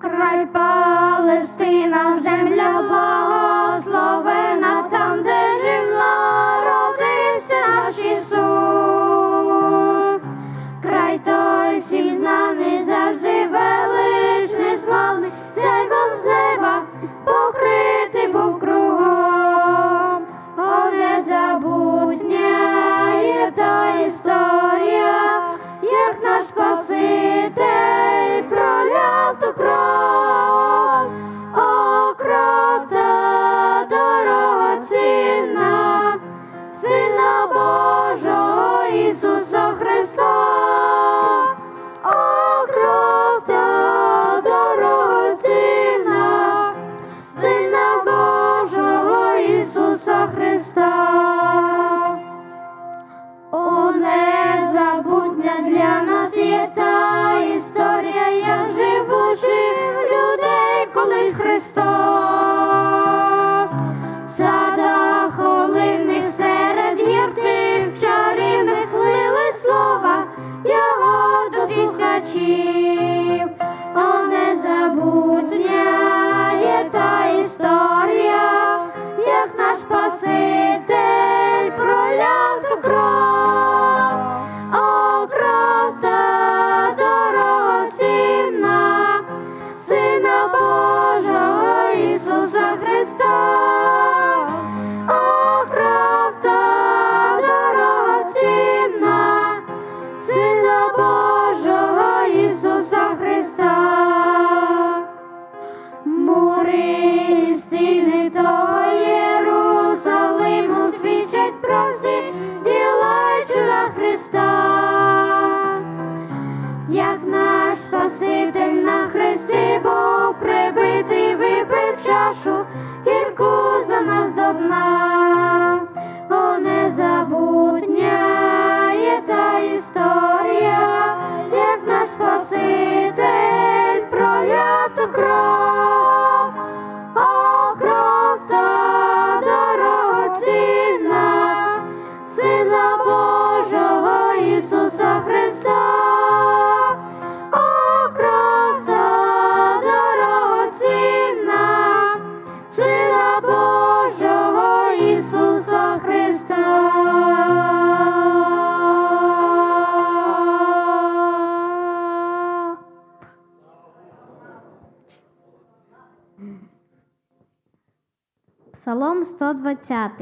край Палестина, земля блага. наш Спаситель на хресті був прибитий, випив чашу, гірку за нас до дна, о незабутня є та історія, як наш Спаситель проляв ту кров. Псалом 120